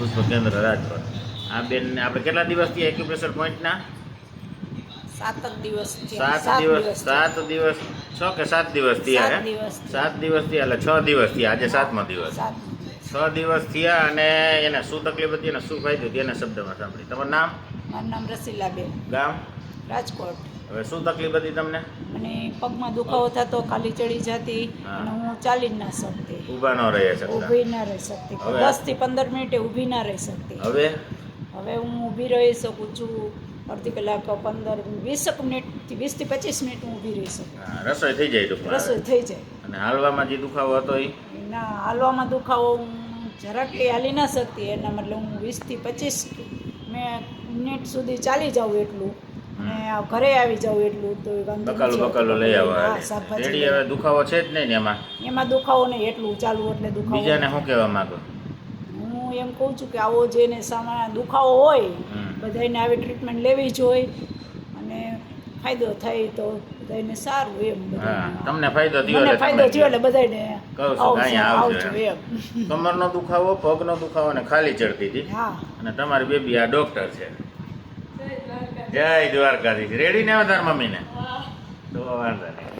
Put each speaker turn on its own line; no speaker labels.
પુષ્પ કેન્દ્ર રાજકોટ. આ બેન આપણે કેટલા દિવસથી એક્યુપ્રેશર પોઈન્ટના
સાત દિવસ
સાત દિવસ સાત દિવસ છ કે સાત દિવસ થયા.
સાત દિવસ થયા.
એટલે છ દિવસ થયા આજે સાતમો દિવસ. છ દિવસ થયા અને એને શું તકલીફ હતી અને શું ફાયદો? હતી એના શબ્દમાં સાંભળી તમારું નામ?
મારું નામ રસીલાબેન.
ગામ?
રાજકોટ.
હવે શું તકલીફ હતી તમને?
અને પગમાં દુખાવો થતો ખાલી ચડી જતી. અને હું ચાલી જ ના શકતી.
ઊભા ન રહી શકતી.
ઊભી ના રહી શકતી. દસથી પંદર મિનિટે ઊભી ના રહી શકતી.
હવે?
હવે હું ઊભી રહી શકું છું. અડધી કલાક પંદર વીસેક મિનિટથી વીસથી પચીસ મિનિટ હું ઊભી રહી શકું.
રસોઈ થઈ જાય
રસોઈ થઈ જાય.
અને હાલવામાં જે દુખાવો હતો એ
ના હાલવામાં દુખાવો હું જરાક હાલી ના શકતી. એના મતલબ હું વીસથી પચીસ મેં મિનિટ સુધી ચાલી જાઉં એટલું. ને ઘરે આવી જાઉં એટલું તો
બકાલું. બકાલું લઈ આવવા રેડી હવે દુખાવો છે જ નહીં ને એમાં?
એમાં દુખાવો નહીં એટલું ચાલુ એટલે દુખાવો
બીજાને શું કહેવા માંગો?
હું એમ કહું છું કે આવો જેને સામાન્ય દુખાવો હોય. બધાને આવી ટ્રીટમેન્ટ લેવી જોઈએ અને ફાયદો થાય તો બધાને સારું એમ
હા તમને ફાયદો થયો એટલે
ફાયદો થયો એટલે બધાને
કહું છું અહીંયા આવજો
આવજો એમ.
કમરનો દુખાવો પગનો દુખાવો ને ખાલી ચડતી હતી.
હા.
અને તમારી બેબી આ ડોક્ટર છે. જય દ્વારકાધીશ. રેડી ને આવે તાર મમ્મીને? તો વાંધો નહીં.